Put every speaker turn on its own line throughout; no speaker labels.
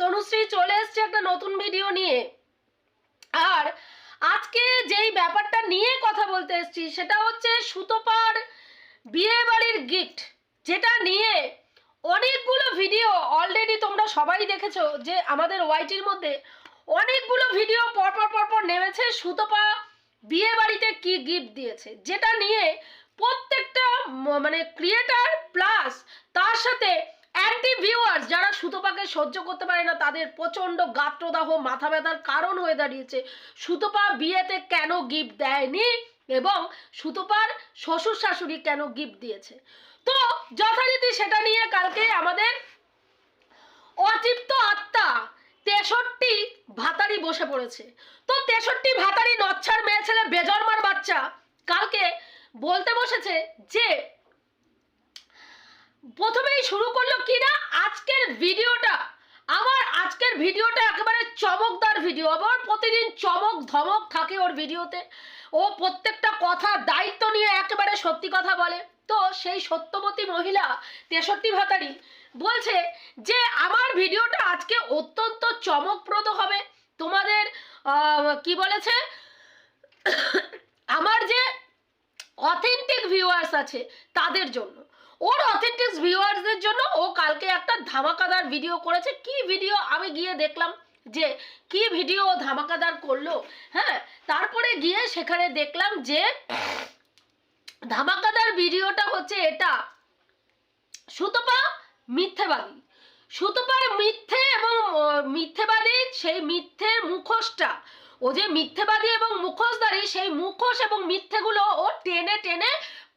তনুশ্রী চলে এসছে একটা নতুন ভিডিও নিয়ে। আর আজকে যেই ব্যাপারটা নিয়ে কথা বলতে এসেছি, সেটা হচ্ছে সুতোপার বিয়ে বাড়ির গিফট যেটা নিয়ে অনেকগুলো ভিডিও অলরেডি তোমরা সবাই দেখেছ যে আমাদের ওয়াইটির মধ্যে অনেকগুলো ভিডিও পরপর পরপর নেমেছে সুতপা বিয়ে বাড়িতে কি গিফট দিয়েছে, যেটা নিয়ে প্রত্যেকটা মানে ক্রিয়েটার প্লাস তার সাথে অ্যান্টি ভিউয়ার্স যারা সুতপাকে সহ্য করতে পারে না, তাদের প্রচণ্ড গাত্রদাহ, মাথা ব্যথার কারণ হয়ে দাঁড়িয়েছে। সুতপা বিয়েতে কেন গিফট দেয়নি এবং সুতপার শ্বশুর শাশুড়ি কেন গিফট দিয়েছে? তো যথারীতি সেটা নিয়ে কালকে আমাদের অতৃপ্ত আত্মা তেষট্টি ভাতারি বসে পড়েছে। তো তেষট্টি ভাতারি নচ্ছার মেয়ে ছেলে বেজন্মার বাচ্চা কালকে বলতে বসেছে যে প্রথমেই শুরু করল কি না আজকের ভিডিওটা। আমার আজকের ভিডিওটা একেবারে চমকদার ভিডিও। আমার প্রতিদিন চমক ধমক থাকে ওর ভিডিওতে। ও প্রত্যেকটা কথা, দায়িত্ব নিয়ে একেবারে সত্যি কথা বলে। তো সেই সত্যবতী মহিলা তেষট্টি ভাতারি বলছে যে, আমার ভিডিওটা আজকে অত্যন্ত চমকপ্রদ হবে। তোমাদের কি বলেছে? আমার যে অথেন্টিক ভিউয়ার্স আছে, তাদের জন্য। ওর অথেন্টিক ভিউয়ার্সদের জন্য ও কালকে একটা ধামাকাদার ভিডিও করেছে। কি ভিডিও আমি গিয়ে দেখলাম যে কি ভিডিও ধামাকাদার করল হ্যাঁ? তারপরে গিয়ে সেখানে দেখলাম যে ধামাকাদার ভিডিওটা হচ্ছে এটা। সুতপা মিথ্যেবাদী। সুতপার মিথ্যে এবং মিথ্যেবাদী সেই মিথ্যের মুখোশটা। ও যে মিথ্যেবাদী এবং মুখোশধারী সেই মুখোশ এবং মিথ্যেগুলো ও টেনে টেনে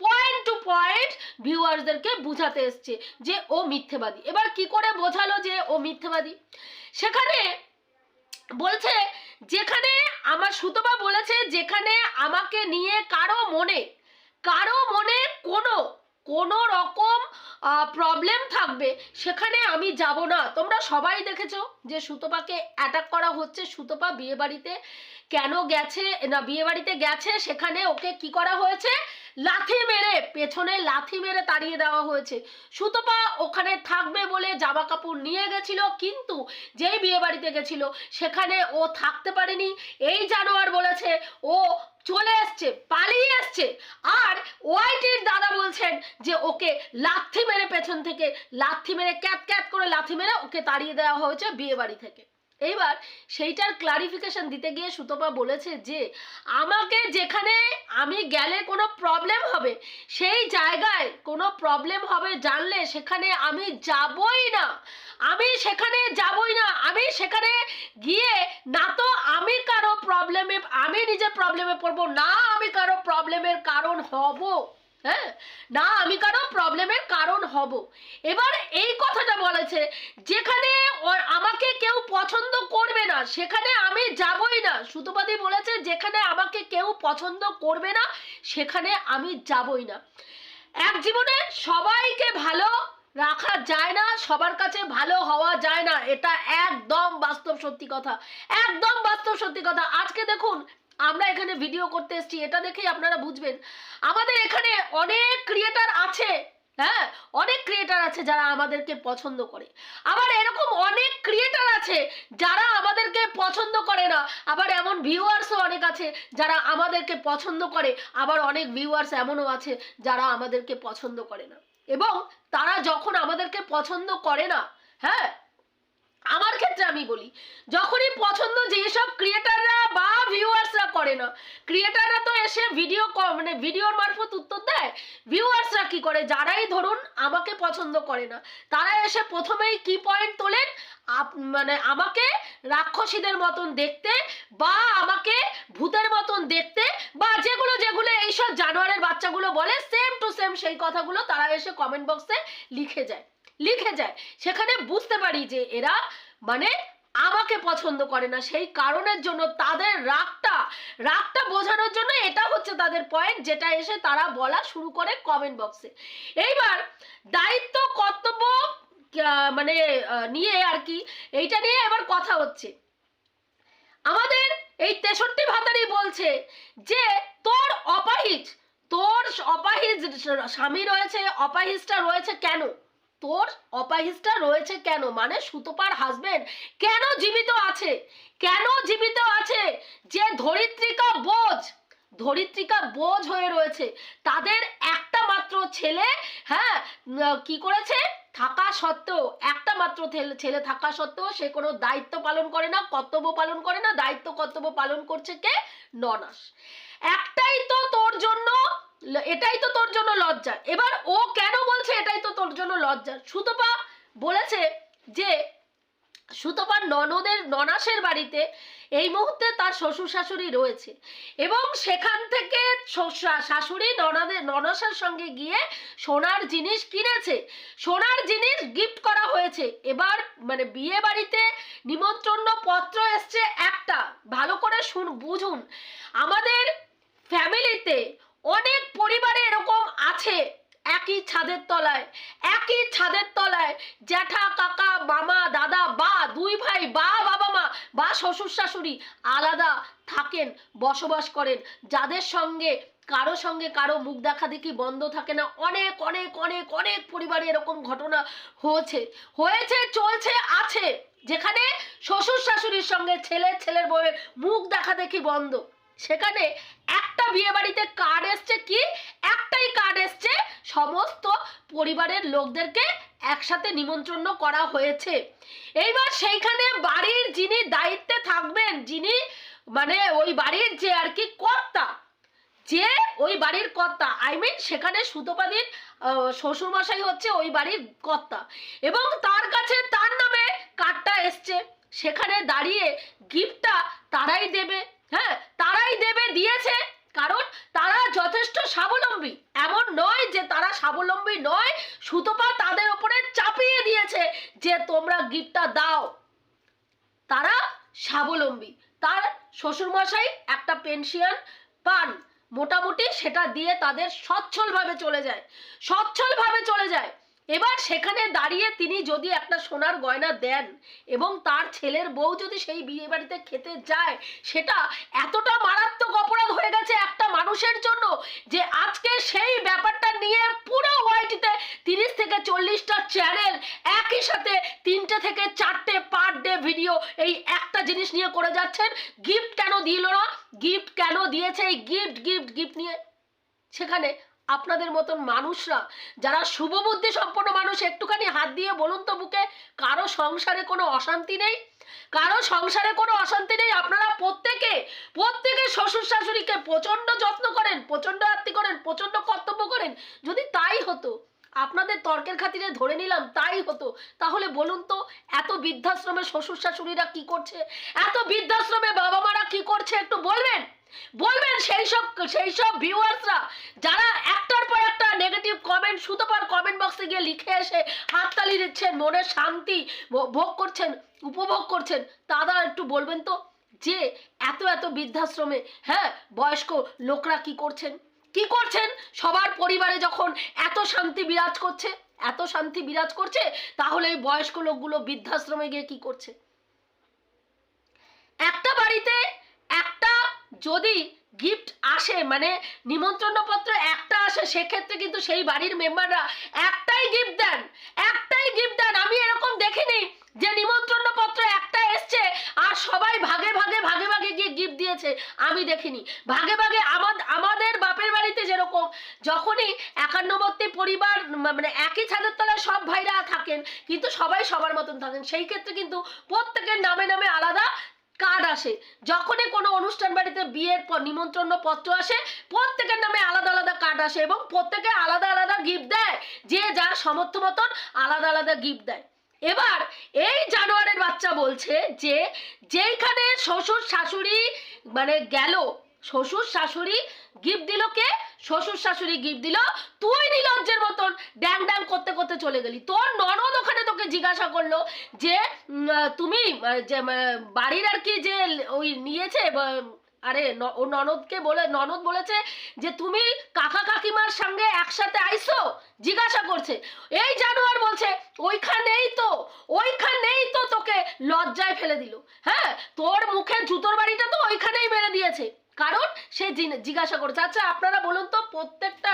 পয়েন্ট টু পয়েন্ট ভিউয়ার্সদেরকে বুঝাতে এসছে যে ও মিথ্যেবাদী। এবার কি করে বোঝালো যে ও মিথ্যেবাদী? সেখানে বলছে, যেখানে আমার সুতপা বলেছে, যেখানে আমাকে নিয়ে কারও মনে কারও মনে কোনো কোনো রকম প্রবলেম থাকবে, সেখানে আমি যাব না। তোমরা সবাই দেখেছ যে সুতপাকে অ্যাটাক করা হচ্ছে সুতপা বিয়ে বাড়িতে কেন গেছে? না বিয়ে বাড়িতে গেছে, সেখানে ওকে কি করা হয়েছে? লাথি মেরে, পেছনে লাথি মেরে তাড়িয়ে দেওয়া হয়েছে। সুতপা ওখানে থাকবে বলে জামা কাপড় নিয়ে গেছিল, কিন্তু যেই বিয়ে বাড়িতে গেছিল, সেখানে ও থাকতে পারেনি। এই জানোয়ার বলেছে, ও চলে এসছে, পালিয়ে এসছে। আর ওয়াইটির দাদা বলছেন যে, ওকে লাথি মেরে পেছন থেকে, লাথি মেরে ক্যাট ক্যাট করে লাথি মেরে ওকে তাড়িয়ে দেওয়া হয়েছে বিয়ে বাড়ি থেকে। এইবার সেইটার ক্লারিফিকেশন দিতে গিয়ে সুতপা বলেছে যে, আমাকে যেখানে আমি গেলে কোনো প্রবলেম হবে, সেই জায়গায় কোনো প্রবলেম হবে জানলে সেখানে আমি যাবই না। আমি সেখানে যাবই না। আমি সেখানে গিয়ে না তো আমি কারও প্রবলেমে আমি নিজে প্রবলেমে পড়ব, না আমি কারও প্রবলেমের কারণ হব। হ্যাঁ? না, আমি কারও প্রবলেমের কারণ হব? এবার এই কথাটা বলেছে, যেখানে আমাকে কেউ পছন্দ করবে না, সেখানে আমি যাবই না। সুতোপাদি বলেছে, যেখানে আমাকে কেউ পছন্দ করবে না, সেখানে আমি যাবই না। এক জীবনে সবাইকে ভালো রাখা যায় না, সবার কাছে ভালো হওয়া যায় না, এটা একদম বাস্তব সত্যি কথা। একদম বাস্তব সত্যি কথা। আজকে দেখুন আমরা এখানে ভিডিও করতে এসেছি, এটা দেখেই আপনারা বুঝবেন। আমাদের এখানে অনেক ক্রিয়েটার আছে হ্যাঁ? অনেক ক্রিয়েটার আছে যারা আমাদেরকে পছন্দ করে। আবার এরকম অনেক ক্রিয়েটার আছে যারা আমাদেরকে পছন্দ করে না। আবার এমন ভিউয়ার্সও অনেক আছে যারা আমাদেরকে পছন্দ করে। আবার অনেক ভিউয়ার্স এমনও আছে যারা আমাদেরকে পছন্দ করে না। এবং তারা যখন আমাদেরকে পছন্দ করে না হ্যাঁ? আমার ক্ষেত্রে আমি বলি, যখনই পছন্দ যেসব ক্রিয়েটাররা বা ভিউয়ার্সরা করে না ক্রিয়েটাররা তো এসে ভিডিও মানে ভিডিওর মারফত উত্তর দেয়। ভিউয়ার্সরা কি করে? যারাই ধরুন আমাকে পছন্দ করে না, তারা এসে প্রথমেই কি পয়েন্ট তোলেন মানে আমাকে রাক্ষসীদের মতন দেখতে বা আমাকে ভূতের মতন দেখতে বা যেগুলো যেগুলো এইসব জানোয়ারের বাচ্চাগুলো বলে সেম টু সেম সেই কথাগুলো তারা এসে কমেন্ট বক্সে লিখে যায়। লিখে যায়। সেখানে বুঝতে পারি যে এরা মানে আমাকে পছন্দ করে না। সেই কারণের জন্য তাদের রাগটা রাগটা বোঝানোর জন্য এটা হচ্ছে তাদের পয়েন্ট যেটা এসে তারা বলা শুরু করে কমেন্ট বক্সে এইবার দায়িত্ব, কর্তব্য মানে নিয়ে আর কি, এইটা নিয়ে এবার কথা হচ্ছে। আমাদের এই তেষট্টি ভাতারি বলছে যে, তোর অপাহিজ তোর অপাহিজ স্বামী রয়েছে, অপাহিজটা রয়েছে কেন? তোর অপাহিসটা রয়েছে কেন? মানে সুতোপার হাজবেন্ড কেন জীবিত আছে? কেন জীবিত আছে? যে ধরিত্রিকা বোঝ ধরিত্রিকা বোঝ হয়ে রয়েছে। তাদের একটা মাত্র ছেলে হ্যাঁ কি করেছে? থাকা সত্ত্বেও, একটা মাত্র ছেলে- থাকা সত্ত্বেও সে কোনো দায়িত্ব পালন করে না, কর্তব্য পালন করে না। দায়িত্ব কর্তব্য পালন করছে কে? ননাস। একটাই তো তোর জন্য এটাই তো তোর জন্য লজ্জা। এবার ও কেন বলছে এটাই তো তোর জন্য লজ্জা? সুতপা বলেছে যে, সুতপার ননদের, ননাসের বাড়িতে এই মুহূর্তে তার শ্বশুর শাশুড়ি রয়েছে এবং সেখান থেকে শাশুড়ি ননাদের, ননাসের সঙ্গে গিয়ে সোনার জিনিস কিনেছে। সোনার জিনিস গিফট করা হয়েছে। এবার মানে বিয়ে বাড়িতে নিমন্ত্রণ পত্র এসছে একটা। ভালো করে শুন, বুঝুন। আমাদের ফ্যামিলিতে অনেক পরিবারে এরকম আছে। একই ছাদের তলায়, একই ছাদের তলায় জ্যাঠা, কাকা, মামা, দাদা, বা, দুই ভাই, বা, বাবা, মা, বা শ্বশুর, শাশুড়ি আলাদা থাকেন, বসবাস করেন। যাদের সঙ্গে, কারও সঙ্গে কারও মুখ দেখা দেখি বন্ধ থাকে না। অনেক অনেক অনেক অনেক পরিবারে এরকম ঘটনা হয়েছে। হয়েছে, চলছে, আছে। যেখানে শ্বশুর, শাশুড়ির সঙ্গে ছেলে, ছেলের বউয়ের মুখ দেখা দেখি বন্ধ। সেখানে একটা বিয়ে বাড়িতে কার্ড এসছে কি? একটাই কার্ড এসছে, সমস্ত পরিবারের লোকদেরকে একসাথে নিমন্ত্রণ করা হয়েছে। এইবার সেইখানে বাড়ির যিনি দায়িত্বে থাকবেন, যিনি মানে ওই বাড়ির যে আর কি কর্তা, যে ওই বাড়ির কর্তা আই মিন সেখানে সুতোপাদির শ্বশুরমশাই হচ্ছে ওই বাড়ির কর্তা। এবং তার কাছে তার নামে কার্ডটা এসছে। সেখানে দাঁড়িয়ে গিফটটা তারাই দেবে। হ্যাঁ তারাই দেবে, দিয়েছে। কারণ তারা যথেষ্ট স্বাবলম্বী। এমন নয় যে তারা স্বাবলম্বী নয়, সুতপা তাদের ওপরে চাপিয়ে দিয়েছে যে তোমরা গিফটটা দাও। তারা স্বাবলম্বী। তার শ্বশুরমশাই একটা পেনশন পান। মোটামুটি সেটা দিয়ে তাদের সচ্ছলভাবে চলে যায়। সচ্ছলভাবে চলে যায়। এবার সেখানে দাঁড়িয়ে তিনি যদি একটা সোনার গয়না দেন এবং তার ছেলের বউ যদি সেই বিয়ে বাড়িতে খেতে যায়, সেটা এতটা মারাত্মক অপরাধ হয়ে গেছে একটা মানুষের জন্য যে আজকে সেই ব্যাপারটা নিয়ে পুরো ওয়াইটিতে তিরিশ থেকে চল্লিশটা চ্যানেল একই সাথে তিনটে থেকে চারটে পার ডে ভিডিও এই একটা জিনিস নিয়ে করে যাচ্ছেন। গিফট কেন দিল না? গিফট কেন দিয়েছে? এই গিফট গিফট গিফট নিয়ে সেখানে আপনাদের মতন মানুষরা, যারা শুভবুদ্ধি সম্পন্ন মানুষ, একটুখানি হাত দিয়ে বলুন তো বুকে, কারও সংসারে কোনো অশান্তি নেই? কারও সংসারে কোনো অশান্তি নেই? আপনারা প্রত্যেকে প্রত্যেকে শ্বশুর শাশুড়িকে প্রচণ্ড যত্ন করেন প্রচণ্ড আত্মি করেন প্রচণ্ড কর্তব্য করেন। যদি তাই হতো, আপনাদের তর্কের খাতিরে ধরে নিলাম, তাই হতো। তাহলে বলুন তো, এত বৃদ্ধাশ্রমে শ্বশুর শাশুড়িরা কি করছে? এত বৃদ্ধাশ্রমে বাবা মারা কি করছে? একটু বলবেন? বলবেন সেই সব সেই সব ভিউয়ার্সরা যারা একটার পর একটা নেগেটিভ কমেন্ট সুতোপার কমেন্ট বক্সে গিয়ে লিখে এসে হাততালি দিচ্ছেন, মনে শান্তি ভোগ করছেন, উপভোগ করছেন দাদা একটু বলবেন তো যে এত এত বৃদ্ধাশ্রমে হ্যাঁ বয়স্ক লোকরা কি করছেন? কি করছেন? সবার পরিবারে যখন এত শান্তি বিরাজ করছে, এত শান্তি বিরাজ করছে, তাহলে এই বয়স্ক লোকগুলো বৃদ্ধাশ্রমে গিয়ে কি করছে? একটা বাড়িতে যদি গিফট আসে মানে নিমন্ত্রণ পত্র একটা আসে, সেক্ষেত্রে কিন্তু সেই বাড়ির মেম্বাররা একটাই গিফট দেন, একটাই গিফট দেন। আমি এরকম দেখিনি যে নিমন্ত্রণ পত্র একটা এসছে আর সবাই ভাগে ভাগে ভাগে ভাগে গিয়ে গিফট দিয়েছে। আমি দেখিনি। ভাগে ভাগে আমাদের আমাদের বাপের বাড়িতে যেরকম যখনই একান্নবর্তী পরিবার মানে একই ছাদের তলায় সব ভাইরা থাকেন, কিন্তু সবাই সবার মতন থাকেন। সেই ক্ষেত্রে কিন্তু প্রত্যেকের নামে নামে আলাদা কার্ড আসে। যখনই কোনো অনুষ্ঠান বাড়িতে বিয়ের পর নিমন্ত্রণ পত্র আসে, প্রত্যেকের নামে আলাদা আলাদা কার্ড আসে এবং প্রত্যেকে আলাদা আলাদা গিফট দেয়। যে যার সামর্থ্য মতন আলাদা আলাদা গিফট দেয়। এবার এই জানোয়ারের বাচ্চা বলছে যে, যেইখানে শ্বশুর শাশুড়ি মানে গেল, শ্বশুর শাশুড়ি গিফট দিল কে? শ্বশুর শাশুড়ি গিফট দিল, তুই নিলজ্জের মতন। ড্যাং ড্যাং করতে করতে চলে গেলি। তোর ননদ ওখানে তোকে জিজ্ঞাসা করল যে তুমি যে বাড়ির আর কি যে, ওই নিয়েছে আরে ও ননদকে বলে, ননদ বলেছে যে, তুমি কাকা কাকিমার সঙ্গে একসাথে আইসো, জিজ্ঞাসা করছে। এই জানোয়ার বলছে, ওইখানেই তো ওইখানেই তো তোকে লজ্জায় ফেলে দিল। হ্যাঁ তোর মুখে জুতোর বাড়িটা তো ওইখানেই মেরে দিয়েছে। কারণ সে জিজ্ঞাসা করছে আচ্ছা আপনারা বলুন তো প্রত্যেকটা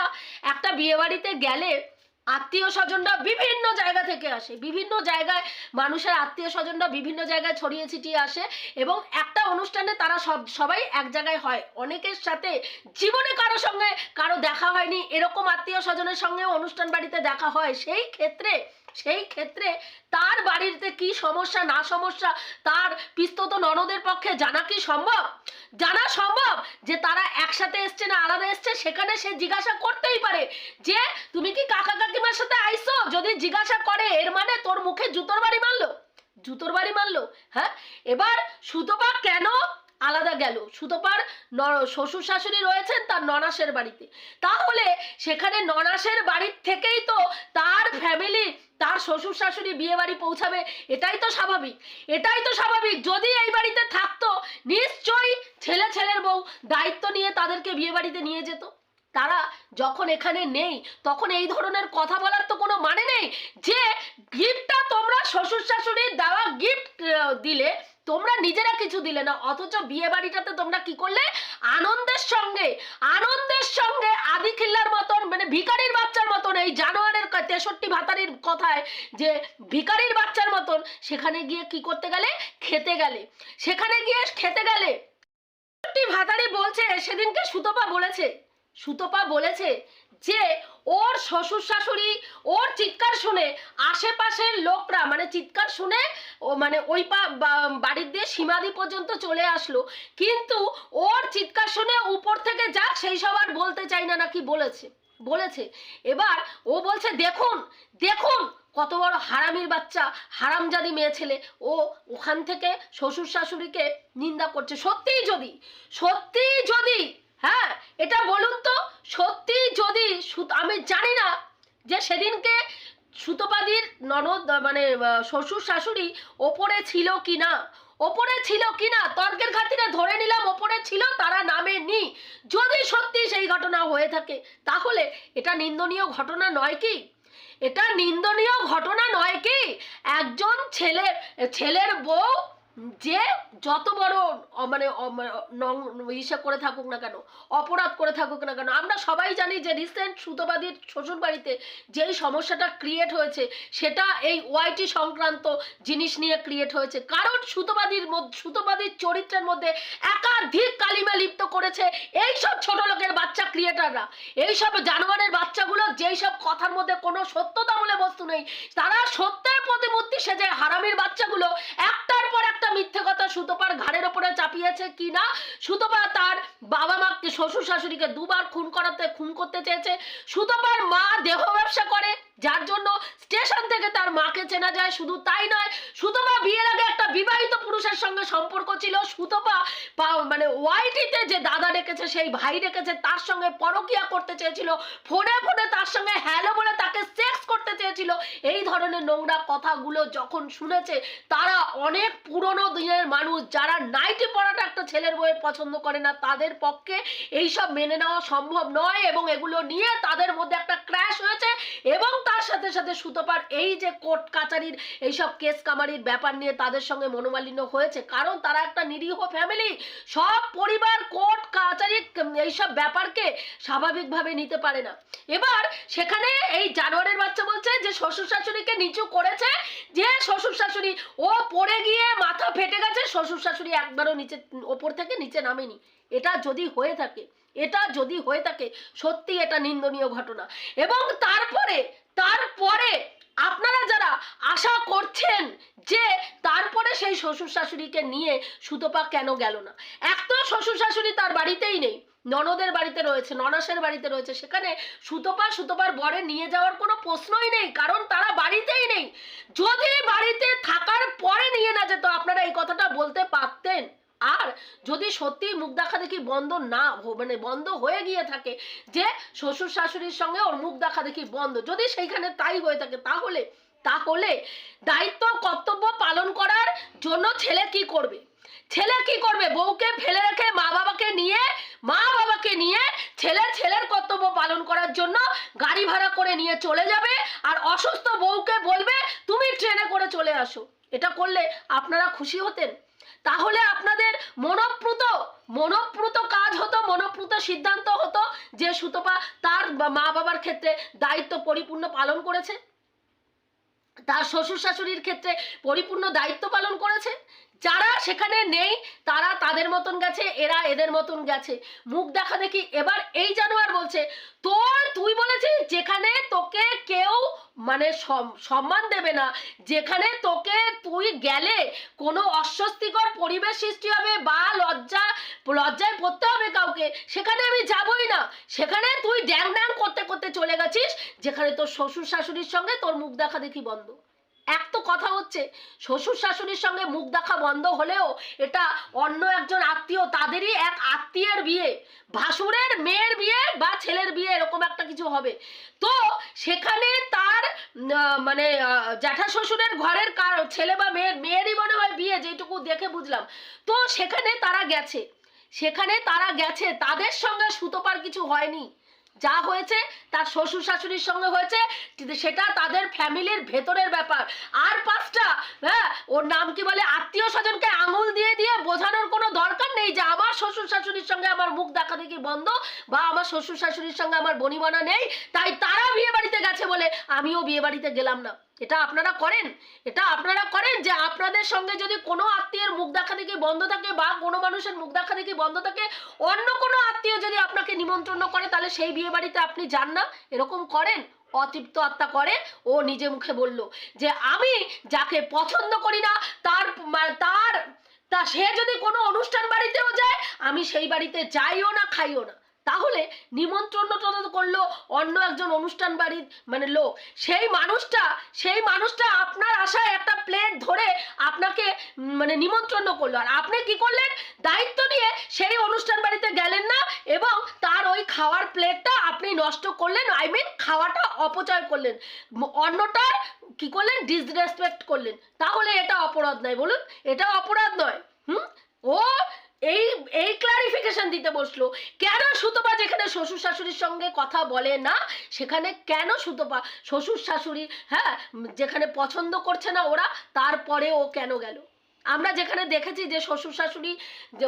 একটা বিয়েবাড়িতে গেলে আত্মীয় স্বজনরা বিভিন্ন জায়গা থেকে আসে। বিভিন্ন জায়গায় মানুষের আত্মীয় স্বজনরা বিভিন্ন জায়গায় ছড়িয়ে ছিটিয়ে আসে এবং একটা অনুষ্ঠানে তারা সব, সবাই এক জায়গায় হয়। অনেকের সাথে জীবনে কারও সঙ্গে কারও দেখা হয়নি। এরকম আত্মীয় স্বজনের সঙ্গে অনুষ্ঠান বাড়িতে দেখা হয়। সেই ক্ষেত্রে সেই ক্ষেত্রে তার বাড়িতে কি সমস্যা, না সমস্যা, তার পিস্তত ননদের পক্ষে জানা কি সম্ভব? জানা সম্ভব যে তারা একসাথে এসছে না আলাদা এসছে, সেখানে সে জিজ্ঞাসা করতেই পারে যে, তুমি কি কাকা কাকিমার সাথে আইসো, যদি জিজ্ঞাসা করে, এর মানে তোর মুখে জুতোর বাড়ি মারলো? জুতোর বাড়ি মারলো হ্যাঁ? এবার সুতপা কেন আলাদা গেল? সুতপার শ্বশুর শাশুড়ি রয়েছেন তার ননাসের বাড়িতে। তাহলে সেখানে ননাসের বাড়ির থেকেই তো তার ফ্যামিলি তার শ্বশুর শাশুড়ি বিয়ে বাড়ি পৌঁছাবে, এটাই তো স্বাভাবিক। এটাই তো স্বাভাবিক, যদি এই বাড়িতে থাকতো, নিশ্চয়ই ছেলে ছেলের বউ দায়িত্ব নিয়ে তাদেরকে বিয়ে বাড়িতে নিয়ে যেত। তারা যখন এখানে নেই, তখন এই ধরনের কথা বলার তো কোনো মানে নেই। যে গিফটটা তোমরা শ্বশুর শাশুড়ির দেওয়া গিফট দিলে, তোমরা নিজেরা কিছু দিলে না, অথচ বিয়ে বাড়িটাতে তোমরা কি করলে? আনন্দের সঙ্গে আনন্দের সঙ্গে আদি খিল্লার মতন মানে ভিকারির বাচ্চার মতন, এই জানোয়ারের তেষট্টি ভাতারির কথায় যে ভিকারির বাচ্চার মতন, সেখানে গিয়ে কি করতে গেলে? খেতে গেলে। সেখানে গিয়ে খেতে গেলে। ভাতারি বলছে, সেদিনকে সুতপা বলেছে। সুতপা বলেছে যে, ওর শ্বশুর শাশুড়ি ওর চিৎকার শুনে আশেপাশের লোকরা মানে চিৎকার শুনে, ও মানে ওই পা বাড়ির দিয়ে সীমাদি পর্যন্ত চলে আসলো। কিন্তু ওর চিৎকার শুনে উপর থেকে যাক, সেই সব আর বলতে চাই না নাকি বলেছে বলেছে। এবার ও বলছে, দেখুন দেখুন, কত বড় হারামির বাচ্চা, হারামজাদি মেয়ে ছেলে। ও ওখান থেকে শ্বশুর শাশুড়িকে নিন্দা করছে। সত্যিই যদি সত্যিই যদি হ্যাঁ এটা বলুন তো সত্যি যদি সু- আমি জানি না যে সেদিনকে সুতোপাদির ননদ মানে শ্বশুর শাশুড়ি ওপরে ছিল কি না ওপরে ছিল কি না তর্কের খাতিরে ধরে নিলাম ওপরে ছিল, তারা নামে নি যদি সত্যি সেই ঘটনা হয়ে থাকে, তাহলে এটা নিন্দনীয় ঘটনা নয় কি? এটা নিন্দনীয় ঘটনা নয় কি? একজন ছেলে, ছেলের বউ যে যত বড় মানে মানে ইসে করে থাকুক না কেন, অপরাধ করে থাকুক না কেন, আমরা সবাই জানি যে রিসেন্ট সুতোবাদীর শ্বশুর বাড়িতে যেই সমস্যাটা ক্রিয়েট হয়েছে, সেটা এই ওয়াইটি সংক্রান্ত জিনিস নিয়ে ক্রিয়েট হয়েছে। কারণ সুতোবাদীর সুতোবাদীর চরিত্রের মধ্যে একাধিক কালিমা লিপ্ত করেছে এই সব ছোট লোকের বাচ্চা ক্রিয়েটাররা এই সব জানোয়ারের বাচ্চাগুলো যেই সব কথার মধ্যে কোনো সত্যতা বলে বস্তু নেই, তারা সত্যের প্রতিমূর্তি সেজে হারামির বাচ্চাগুলো একটার পর মিথ্যে কথা সুতোপার ঘাড়ের ওপরে চাপিয়েছে কি না সুতোপা তার বাবা মাকে শ্বশুর শাশুড়িকে দুবার খুন করাতে, খুন করতে চেয়েছে। সুতপার মা দেহ ব্যবসা করে। যার জন্য স্টেশন থেকে তার মাকে চেনা যায়। শুধু তাই নয়, সুতপা বিয়ের আগে একটা বিবাহিত পুরুষের সঙ্গে সম্পর্ক ছিল। সুতপা মানে ওয়াইটিতে যে দাদা রেখেছে সেই ভাই রেখেছে তার সঙ্গে পরকিয়া করতে চেয়েছিল। ফোনে ফোনে তার সঙ্গে হ্যালো বলে তাকে সেক্স করতে চেয়েছিল। এই ধরনের নোংরা কথাগুলো যখন শুনেছে, তারা অনেক পুরনো দিনের মানুষ, যারা নাইটি পড়াটা একটা ছেলের বইয়ের পছন্দ করে না, তাদের পক্ষে এইসব মেনে নেওয়া সম্ভব নয় এবং এগুলো নিয়ে তাদের মধ্যে একটা ক্র্যাশ হয়েছে এবং তার সাথে সাথে সুতপার এই যে কোর্ট কাচারির এইসব কেস কামারির ব্যাপার নিয়ে তাদের সঙ্গে মনোমালিন্য হয়েছে, কারণ তারা একটা নিরীহ ফ্যামিলি সব পরিবার কোর্ট কাচারি এইসব ব্যাপারকে স্বাভাবিকভাবে নিতে পারে না। এবার সেখানে এই জানোয়ারের বাচ্চা বলছে যে শ্বশুর শাশুড়িকে নিচু করেছে, যে শ্বশুর শাশুড়ি, ও পড়ে গিয়ে মাথা ফেটে গেছে, শ্বশুর শাশুড়ি একবারও নিচে, ওপর থেকে নিচে নামেনি। এটা যদি হয়ে থাকে, এটা যদি হয়ে থাকে, সত্যি এটা নিন্দনীয় ঘটনা। এবং তারপরে তারপরে আপনারা যারা আশা করছেন যে তারপরে সেই শ্বশুর শাশুড়িকে নিয়ে সুতপা কেন গেল না? এক তো শ্বশুর শাশুড়ি তার বাড়িতেই নেই। ননদের বাড়িতে রয়েছে, ননাসের বাড়িতে রয়েছে। সেখানে সুতপা সুতপার বরে নিয়ে যাওয়ার কোনো প্রশ্নই নেই, কারণ তারা বাড়িতেই নেই। যদি বাড়িতে থাকার পরে নিয়ে না যেত, আপনারা এই কথাটা বলতে পারতেন। আর যদি সত্যি মুখ দেখা দেখি বন্ধ না মানে বন্ধ হয়ে গিয়ে থাকে যে শ্বশুর শাশুড়ির সঙ্গে ওর মুখ দেখা দেখি বন্ধ, যদি সেইখানে তাই হয়ে থাকে, তাহলে তাহলে দায়িত্ব, কর্তব্য পালন করার জন্য ছেলে কি করবে? ছেলে কি করবে? বউকে ফেলে রেখে মা বাবাকে নিয়ে, মা বাবাকে নিয়ে ছেলে ছেলের কর্তব্য পালন করার জন্য গাড়ি ভাড়া করে নিয়ে চলে যাবে আর অসুস্থ বউকে বলবে, তুমি ট্রেনে করে চলে আসো। এটা করলে আপনারা খুশি হতেন? তাহলে আপনাদের মনপ্রুত মনপ্রুত কাজ হতো, মনপ্রুত সিদ্ধান্ত হতো যে সুতপা তার মা বাবার ক্ষেত্রে দায়িত্ব পরিপূর্ণ পালন করেছে। তার শ্বশুর শাশুড়ির ক্ষেত্রে পরিপূর্ণ দায়িত্ব পালন করেছে। যারা সেখানে নেই, তারা তাদের মতন গেছে, এরা এদের মতন গেছে। মুখ দেখা দেখি এবার এই জানোয়ার বলছে, তোর, তুই বলেছিস যেখানে তোকে কেউ মানে সম্মান দেবে না, যেখানে তোকে তুই গেলে কোনো অস্বস্তিকর পরিবেশ সৃষ্টি হবে বা লজ্জা, লজ্জায় পড়তে হবে কাউকে, সেখানে আমি যাবই না। সেখানে তুই ড্যাং ড্যাং করতে করতে চলে গেছিস, যেখানে তোর শ্বশুর শাশুড়ির সঙ্গে তোর মুখ দেখা দেখি বন্ধ। এক তো কথা হচ্ছে, শ্বশুর শাশুড়ির সঙ্গে মুখ দেখা বন্ধ হলেও এটা অন্য একজন আত্মীয় তাদেরই এক আত্মীয়ের বিয়ে, ভাসুরের মেয়ের বিয়ে বা ছেলের বিয়ে এরকম একটা কিছু হবে। তো সেখানে তার মানে জ্যাঠা শ্বশুরের ঘরের কার, ছেলে বা মেয়ের, মেয়েরই মনে হয় বিয়ে যেটুকু দেখে বুঝলাম। তো সেখানে তারা গেছে, সেখানে তারা গেছে, তাদের সঙ্গে সুতোপার কিছু হয়নি। যা হয়েছে তার শ্বশুর শাশুড়ির সঙ্গে হয়েছে সেটা তাদের ফ্যামিলির ভেতরের ব্যাপার। আর পাঁচটা হ্যাঁ ওর নাম কি বলে? আত্মীয় স্বজনকে আঙুল দিয়ে দিয়ে বোঝানোর কোনো দরকার নেই যে আমার শ্বশুর শাশুড়ির সঙ্গে আমার মুখ দেখা দেখি বন্ধ বা আমার শ্বশুর শাশুড়ির সঙ্গে আমার বনিবনা নেই। তাই তারা বিয়ে বাড়িতে গেছে বলে আমিও বিয়ে বাড়িতে গেলাম না। এটা আপনারা করেন, এটা আপনারা করেন যে আপনাদের সঙ্গে যদি কোনো আত্মীয়ের মুখ দেখা দেখি বন্ধ থাকে বা কোনো মানুষের মুখ দেখা দেখি বন্ধ থাকে, অন্য কোনো আত্মীয় যদি আপনাকে নিমন্ত্রণ করে তাহলে সেই বিয়ে বাড়িতে আপনি যান না। এরকম করেন, অতৃপ্ত আত্মা করে, ও নিজে মুখে বলল যে আমি যাকে পছন্দ করি না, তার তার, তা সে যদি কোনো অনুষ্ঠান বাড়িতেও যায়, আমি সেই বাড়িতে যাইও না, খাইও না। তাহলে নিমন্ত্রণ করল অন্য একজন অনুষ্ঠান বাড়ির মানে লোক। সেই মানুষটা সেই মানুষটা আপনার আশায় একটা প্লেট ধরে আপনাকে মানে নিমন্ত্রণ করল। আর আপনি কি করলেন? দায়িত্ব নিয়ে সেই অনুষ্ঠান বাড়িতে গেলেন না এবং তার ওই খাওয়ার প্লেটটা আপনি নষ্ট করলেন আই মিন খাওয়াটা অপচয় করলেন। অন্যটার কি করলেন? ডিসরেসপেক্ট করলেন। তাহলে এটা অপরাধ নয়, বলুন। এটা অপরাধ নয়। হুম? ও এই এই ক্লারিফিকেশন দিতে বসল। কেন সুতপা যেখানে শ্বশুর শাশুড়ির সঙ্গে কথা বলে না, সেখানে কেন সুতপা শ্বশুর শাশুড়ি হ্যাঁ যেখানে পছন্দ করছে না ওরা, তারপরে ও কেন গেল? আমরা যেখানে দেখেছি যে শ্বশুর শাশুড়ি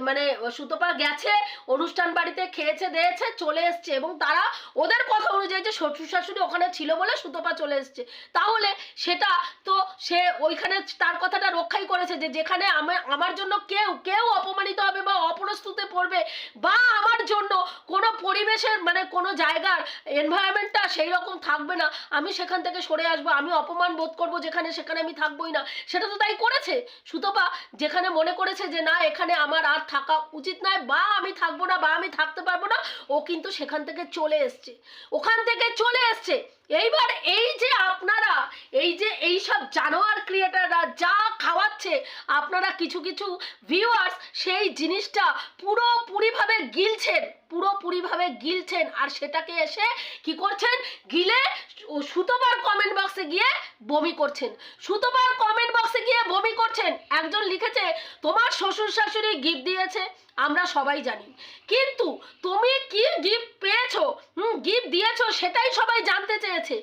মানে সুতপা গেছে, অনুষ্ঠান বাড়িতে খেয়েছে, দিয়েছে, চলে এসছে এবং তারা ওদের কথা অনুযায়ী যে শ্বশুর শাশুড়ি ওখানে ছিল বলে সুতপা চলে এসছে। তাহলে সেটা তো সে ওইখানে তার কথাটা রক্ষাই করেছে যে যেখানে আমার আমার জন্য কেউ কেউ অপমানিত হবে বা অপ্রস্তুতে পড়বে বা আমার জন্য কোনো পরিবেশের মানে কোনো জায়গার এনভায়রনমেন্টটা সেই রকম থাকবে না। আমি সেখান থেকে সরে আসব, আমি অপমান বোধ করব যেখানে সেখানে আমি থাকবোই না। সেটা তো তাই করেছে। সুতপা যেখানে মনে করেছে যে না, এখানে আমার আর থাকা উচিত নয়, বা আমি থাকব না, বা আমি থাকতে পারব না, ও কিন্তু সেখান থেকে চলে এসছে। ওখান থেকে চলে এসছে। এইবার এই যে আপনারা, এই যে এই সব জানোয়ার ক্রিয়েটাররা যা খাওয়াচ্ছে, আপনারা কিছু কিছু ভিউয়ার্স সেই জিনিসটা পুরোপুরিভাবে গিলছেন পুরোপুরিভাবে গিলছেন। আর সেটাকে এসে কি করছেন? গিলে সুতোবার কমেন্ট বক্সে গিয়ে বমি করছেন। সুতোবার কমেন্ট বক্সে গিয়ে বমি করছেন। একজন লিখেছে, তোমার শ্বশুর শাশুড়ি গিফট দিয়েছে। আমরা সবাই জানি। কিন্তু তুমি কি গিফট পেয়েছ? হুম গিফট দিয়েছ সেটাই সবাই জানতে চেয়েছে।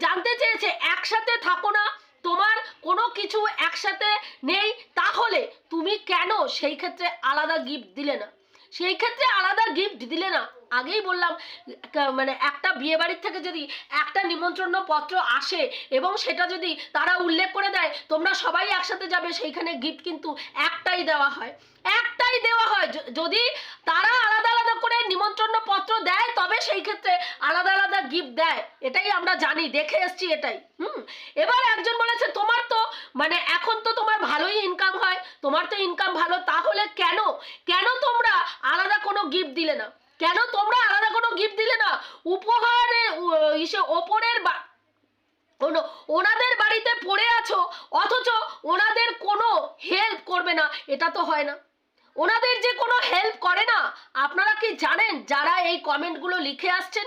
জানতে চেয়েছে একসাথে থাকো না, তোমার কোনো কিছু একসাথে নেই, তাহলে তুমি কেন সেই ক্ষেত্রে আলাদা গিফট দিলে না? সেই ক্ষেত্রে আলাদা গিফট দিলে না আগেই বললাম মানে একটা বিয়ে বাড়ির থেকে যদি একটা নিমন্ত্রণ পত্র আসে এবং সেটা যদি তারা উল্লেখ করে দেয়, তোমরা সবাই একসাথে যাবে, সেইখানে গিফট কিন্তু একটাই দেওয়া হয়। একটাই দেওয়া হয়। যদি তারা আলাদা আলাদা করে নিমন্ত্রণ পত্র দেয়, তবে সেই ক্ষেত্রে আলাদা আলাদা গিফট দেয়। এটাই আমরা জানি, দেখে এসছি এটাই। হুম? এবার একজন বলেছে, তোমার তো মানে এখন তো তোমার ভালোই ইনকাম হয়, তোমার তো ইনকাম ভালো, তাহলে কেন? কেন তোমরা আলাদা কোনো গিফট দিলে না? কেন তোমরা আলাদা কোনো গিফট দিলে না? উপহারে ইসে ওপরের বা, ওনো, ওনাদের বাড়িতে পড়ে আছো, অথচ ওনাদের কোনো হেল্প করবে না। এটা তো হয় না। ওনাদের যে কোনো হেল্প করে না, আপনারা কি জানেন যারা এই কমেন্টগুলো লিখে আসছেন?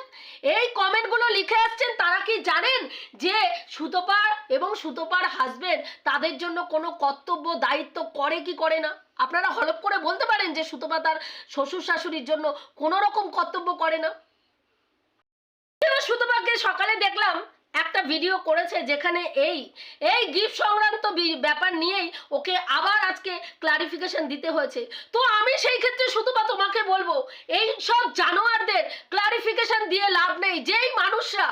এই কমেন্টগুলো লিখে আসছেন, তারা কি জানেন যে সুতোপার এবং সুতোপার হাজবেন্ড তাদের জন্য কোনো কর্তব্য, দায়িত্ব করে কি করে না? আপনারা হলপ করে বলতে পারেন যে সুতোপা তার শ্বশুর শাশুড়ির জন্য কোনো রকম কর্তব্য করে না? সুতোপাকে সকালে দেখলাম একটা ভিডিও করেছে যেখানে এই এই গিফট সংক্রান্ত ব্যাপার নিয়েই ওকে আবার আজকে ক্লারিফিকেশন দিতে হয়েছে। তো আমি সেই ক্ষেত্রে শুধু বা তোমাকে বলব, এই সব জানোয়ারদের ক্লারিফিকেশন দিয়ে লাভ নেই, যেই মানুষরা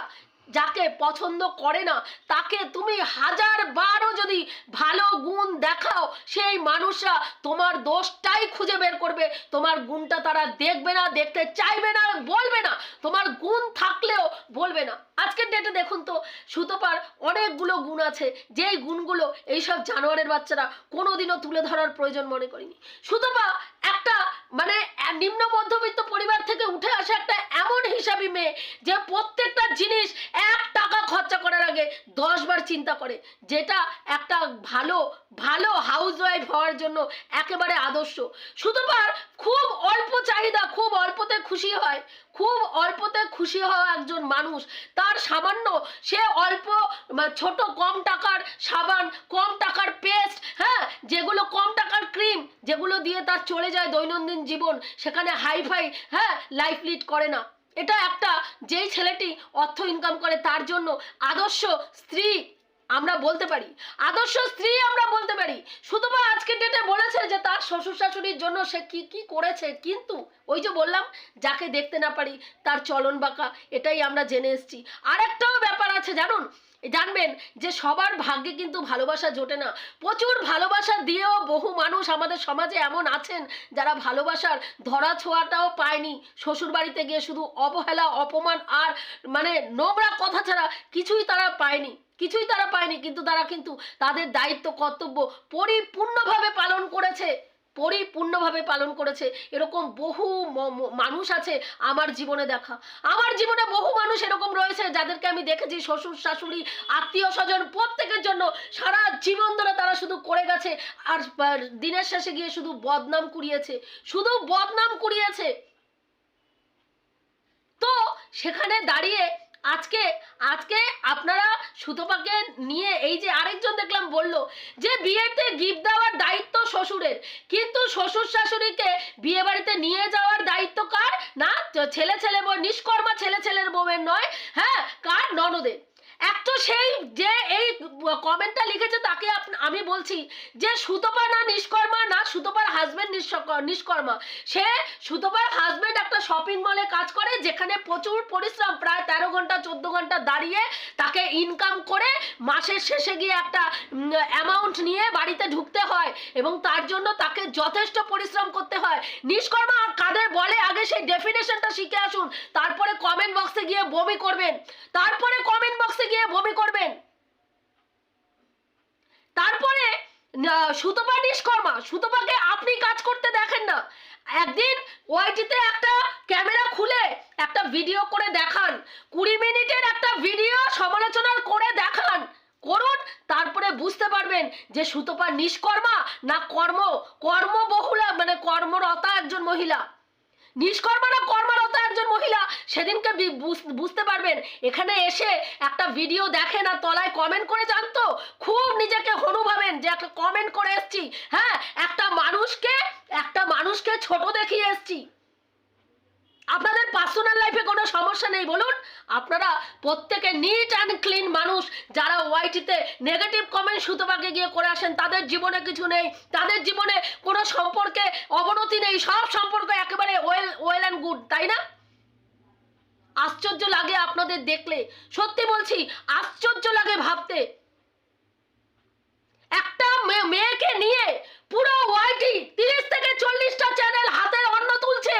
যাকে পছন্দ করে না, তাকে তুমি হাজার বারও যদি ভালো গুণ দেখাও, সেই মানুষরা তোমার দোষটাই খুঁজে বের করবে। তোমার গুণটা তারা দেখবে না, দেখতে চাইবে না, বলবে না। তোমার গুণ থাকলেও বলবে না। আজকের ডেটে দেখুন তো, সুতোপার অনেকগুলো গুণ আছে। যেই গুণগুলো এইসব জানোয়ারের বাচ্চারা কোনোদিনও তুলে ধরার প্রয়োজন মনে করিনি। সুতোপা একটা মানে নিম্ন মধ্যবিত্ত পরিবার থেকে উঠে আসা একটা এমন হিসাবি মেয়ে, যে প্রত্যেকটা জিনিস এক টাকা খরচা করার আগে দশ বার চিন্তা করে, যেটা একটা ভালো ভালো হাউস ওয়াইফ হওয়ার জন্য একেবারে আদর্শ। সুতোপার খুব অল্প চাহিদা, খুব অল্পতে খুশি হয়, খুব অল্পতে খুশি হওয়া একজন মানুষ, তার সামান্য সে অল্প ছোট কম টাকার সাবান, কম টাকার পেস্ট হ্যাঁ যেগুলো কম টাকার ক্রিম যেগুলো দিয়ে তার চলে যায় দৈনন্দিন জীবন, সেখানে হাইফাই হ্যাঁ লাইফ লিড করে না। এটা একটা, যেই ছেলেটি অর্থ ইনকাম করে, তার জন্য আদর্শ স্ত্রী আমরা বলতে পারি। আদর্শ স্ত্রী আমরা বলতে পারি। শুধুমাত্র আজকের ডেটে বলেছে যে তার শ্বশুর শাশুড়ির জন্য সে কি কি করেছে, কিন্তু ওই যে বললাম, যাকে দেখতে না পারি, তার চলন বাঁকা, এটাই আমরা জেনে এসেছি। আরেকটাও ব্যাপার আছে, জানুন? জানবেন যে সবার ভাগ্যে কিন্তু ভালোবাসা জোটে না। প্রচুর ভালোবাসা দিয়েও বহু মানুষ আমাদের সমাজে এমন আছেন যারা ভালোবাসার ধরা ছোঁয়াটাও পায়নি। শ্বশুর বাড়িতে গিয়ে শুধু অবহেলা, অপমান আর মানে নোংরা কথা ছাড়া কিছুই তারা পায়নি। কিছুই তারা পায়নি, কিন্তু তারা কিন্তু তাদের দায়িত্ব, কর্তব্য পরিপূর্ণভাবে পালন করেছে, পরিপূর্ণভাবে পালন করেছে। এরকম বহু মানুষ আছে আমার জীবনে দেখা। আমার জীবনে বহু মানুষ এরকম রয়েছে, যাদেরকে আমি দেখেছি শ্বশুর, শাশুড়ি, আত্মীয় স্বজন প্রত্যেকের জন্য সারা জীবন ধরে তারা শুধু করে গেছে, আর আর দিনের শেষে গিয়ে শুধু বদনাম কুড়িয়েছে, শুধু বদনাম কুড়িয়েছে। তো সেখানে দাঁড়িয়ে আজকে আজকে আপনারা সুতপাকে নিয়ে এই যে আরেকজন দেখলাম বলল যে বিয়েতে গিফট দেওয়ার দায়িত্ব শ্বশুরের। কিন্তু শ্বশুর শাশুড়িকে বিয়ে বাড়িতে নিয়ে যাওয়ার দায়িত্ব কার? না, ছেলে ছেলে বউ, নিষ্কর্মা ছেলে ছেলের বউয়ের নয় হ্যাঁ কার? ননদের। সেই যে এই কমেন্টটা লিখেছে তাকে আমি বলছি যে সুতপা না নিষ্কর্মা না সুতপার হাজবেন্ড নিষ্কর্মা। সে সুতপার হাজবেন্ড একটা শপিং মলে কাজ করে যেখানে প্রচুর পরিশ্রম, প্রায় তেরো ঘণ্টা, চোদ্দ ঘণ্টা দাঁড়িয়ে তাকে ইনকাম করে মাসের শেষে গিয়ে একটা অ্যামাউন্ট নিয়ে বাড়িতে ঢুকতে হয় এবং তার জন্য তাকে যথেষ্ট পরিশ্রম করতে হয়। নিষ্কর্মা কাদের বলে? আগে সেই ডেফিনেশনটা শিখে আসুন। তারপরে কমেন্ট বক্সে গিয়ে বমি করবেন। তারপরে কমেন্ট বক্সে গিয়ে বমি করবেন। তারপরে সুতপা নিষ্কর্মা, সুতপাকে আপনি কাজ করতে দেখেন না। একদিন ওয়াইটিতে একটা ক্যামেরা খুলে একটা ভিডিও করে দেখান। কুড়ি মিনিটের একটা ভিডিও সমালোচনা করে দেখান। করুন, তারপরে বুঝতে পারবেন যে সুতপা নিষ্কর্মা না কর্ম? কর্মবহুলা মানে কর্মরতা একজন মহিলা। নিষ্কর্মা না কর্মরত একজন মহিলা সেদিনকে বি- বুঝ- বুঝতে পারবেন? এখানে এসে একটা ভিডিও দেখেন আর তলায় কমেন্ট করে জানতো খুব নিজেকে হনু ভাবেন যে একটা কমেন্ট করে এসছি। হ্যাঁ একটা মানুষকে একটা মানুষকে ছোট দেখিয়ে এসছি। আপনাদের পার্সোনাল লাইফে কোনো সমস্যা নেই, বলুন। আপনারা প্রত্যেকে নিট অ্যান্ড ক্লিন মানুষ। যারা ওয়াইটিতে নেগেটিভ কমেন্ট সুতোপাকে গিয়ে করে আসেন, তাদের জীবনে কিছু নেই। তাদের জীবনে কোনো সম্পর্কে অবনতি নেই। সব সম্পর্ক একেবারে ওয়েল ওয়েল অ্যান্ড গুড তাই না? আশ্চর্য লাগে আপনাদের দেখলে। সত্যি বলছি, আশ্চর্য লাগে ভাবতে। একটা মেয়েকে নিয়ে পুরো ওয়াইটি তিরিশ থেকে চল্লিশটা চ্যানেল হাতের অন্ন তুলছে।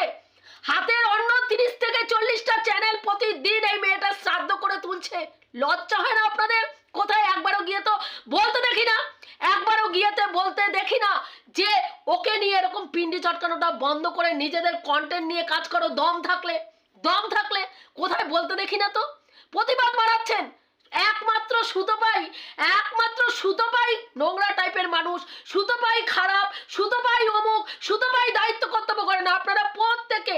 হাতের অন্য তিরিশ থেকে চল্লিশটা চ্যানেল প্রতিদিন এই মেয়েটা শ্রাদ্ধ করে তুলছে। লজ্জা হয় না আপনাদের? কোথায়? একবারও গিয়ে তো বলতে দেখি না। একবারও গিয়েতে বলতে দেখি না যে ওকে নিয়ে এরকম পিন্ডি চটকানোটা বন্ধ করে নিজেদের কন্টেন্ট নিয়ে কাজ করো, দম থাকলে দম থাকলে কোথায় বলতে দেখি না তো প্রতিবাদ বাড়াচ্ছেন একমাত্র সুতোপাই একমাত্র সুতোপাই নোংরা টাইপের মানুষ সুতোপাই খারাপ সুতোপাই অমুক সুতোপাই দায়িত্ব কর্তব্য করে না আপনারা প্রত্যেকে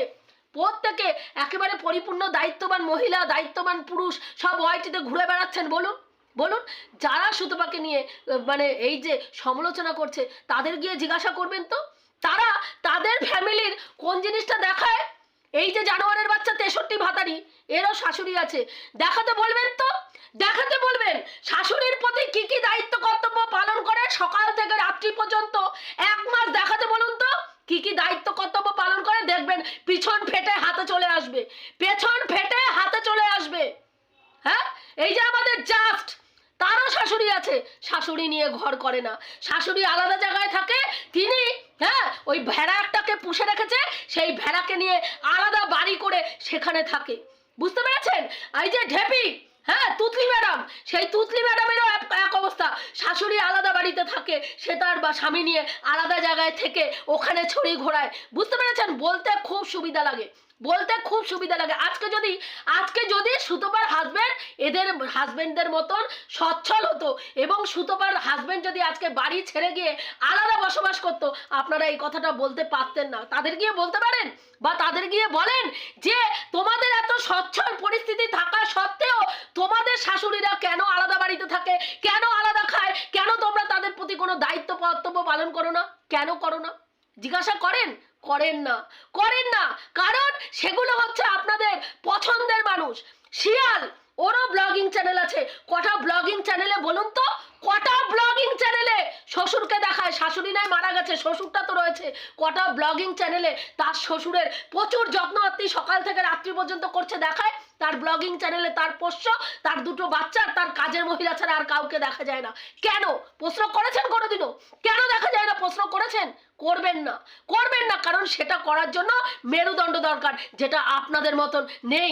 প্রত্যেকে একেবারে পরিপূর্ণ দায়িত্ববান মহিলা দায়িত্ববান পুরুষ সব ওয়াইটিতে ঘুরে বেড়াচ্ছেন বলুন বলুন যারা সুতপাকে নিয়ে আহ, মানে এই যে সমালোচনা করছে, তাদের গিয়ে জিজ্ঞাসা করবেন তো? তারা তাদের ফ্যামিলির কোন জিনিসটা দেখায়? এই যে জানোয়ারের বাচ্চা তেষট্টি ভাতারি, এরও শাশুড়ি আছে। দেখাতে বলবেন তো? দেখাতে বলবেন, শাশুড়ির প্রতি কি কি দায়িত্ব কর্তব্য পালন করে সকাল থেকে রাত্রি পর্যন্ত? এক মাস দেখাতে বলুন তো, কি কি দায়িত্ব কর্তব্য পালন করে? দেখবেন, পিছন ফেটে হাতে চলে আসবে। পেছন ফেটে হাতে চলে আসবে। হ্যাঁ? এই যে আমাদের জাস্ট তারও শাশুড়ি আছে। শাশুড়ি নিয়ে ঘর করে না। শাশুড়ি আলাদা জায়গায় থাকে, তিনি হ্যাঁ ওই ভেড়া একটাকে পুষে রেখেছে, সেই ভেড়াকে নিয়ে আলাদা বাড়ি করে সেখানে থাকে। বুঝতে পেরেছেন? এই যে ঢেপি হ্যাঁ তুতলি ম্যাডাম, সেই তুতলি ম্যাডামেরও এক অবস্থা। শাশুড়ি আলাদা বাড়িতে থাকে, সে তার বা স্বামী নিয়ে আলাদা জায়গায় থেকে ওখানে ছড়ি ঘোরায়। বুঝতে পেরেছেন? বলতে খুব সুবিধা লাগে। বলতে খুব সুবিধা লাগে। আজকে যদি আজকে যদি সুতোপার হাজবেন্ড এদের হাজবেন্ডদের মতন সচ্ছল হতো এবং সুতোপার হাজবেন্ড যদি আজকে বাড়ি ছেড়ে গিয়ে আলাদা বসবাস করতো, আপনারা এই কথাটা বলতে পারতেন না। তাদের গিয়ে বলতে পারেন বা তাদের গিয়ে বলেন যে, তোমাদের এত সচ্ছল পরিস্থিতি থাকা সত্ত্বেও তোমাদের শাশুড়িরা কেন আলাদা বাড়িতে থাকে? কেন আলাদা খায়? কেন তোমরা তাদের প্রতি কোনো দায়িত্ব কর্তব্য পালন করো না? কেন করো না? জিজ্ঞাসা করেন করেন না করেন না। কারণ সেগুলো হচ্ছে আপনাদের পছন্দের মানুষ। শিয়াল, ওরও ব্লগিং চ্যানেল আছে। কটা ব্লগিং চ্যানেলে বলুন তো? কটা ব্লগিং চ্যানেলে শ্বশুরকে দেখায়? শাশুড়ি নাই, মারা গেছে, শ্বশুরটা তো রয়েছে। কটা ব্লগিং চ্যানেলে তার শ্বশুরের প্রচুর যত্ন আত্মি সকাল থেকে রাত্রি পর্যন্ত করছে, দেখায়? তার ব্লগিং চ্যানেলে তার পোষ্য, তার দুটো বাচ্চা, তার কাজের মহিলা ছাড়া আর কাউকে দেখা যায় না। কেন? প্রশ্ন করেছেন কোনোদিনও? কেন দেখা যায় না? প্রশ্ন করেছেন? করবেন না। করবেন না, কারণ সেটা করার জন্য মেরুদণ্ড দরকার, যেটা আপনাদের মতন নেই।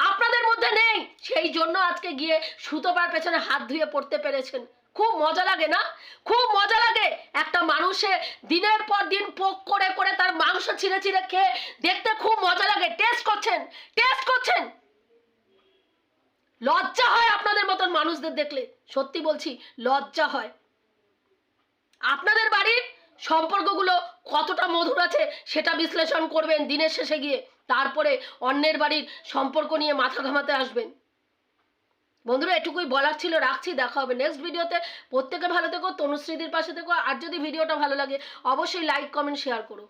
আপনাদের মধ্যে নেই। সেই জন্য আজকে গিয়ে সুতোবার পেছনে হাত ধুয়ে পড়তে পেরেছেন। খুব মজা লাগে না? খুব মজা লাগে। একটা মানুষে দিনের পর দিন পোক করে করে তার মাংস ছিঁড়ে ছিঁড়ে খেয়ে দেখতে খুব মজা লাগে। টেস্ট করছেন? টেস্ট করছেন? লজ্জা হয় আপনাদের মতন মানুষদের দেখলে। সত্যি বলছি, লজ্জা হয়। আপনাদের বাড়ির সম্পর্কগুলো কতটা মধুর আছে সেটা বিশ্লেষণ করবেন দিনের শেষে গিয়ে। তারপরে অন্যের বাড়ির সম্পর্ক নিয়ে মাথা ঘামাতে আসবেন। বন্ধুরা, এটুকুই বলার ছিল, রাখছি, দেখা হবে নেক্সট ভিডিওতে প্রত্যেকে ভালো থেকো, তনুশ্রীদির পাশে থেকো, আর যদি ভিডিওটা ভালো লাগে, অবশ্যই লাইক কমেন্ট শেয়ার করো।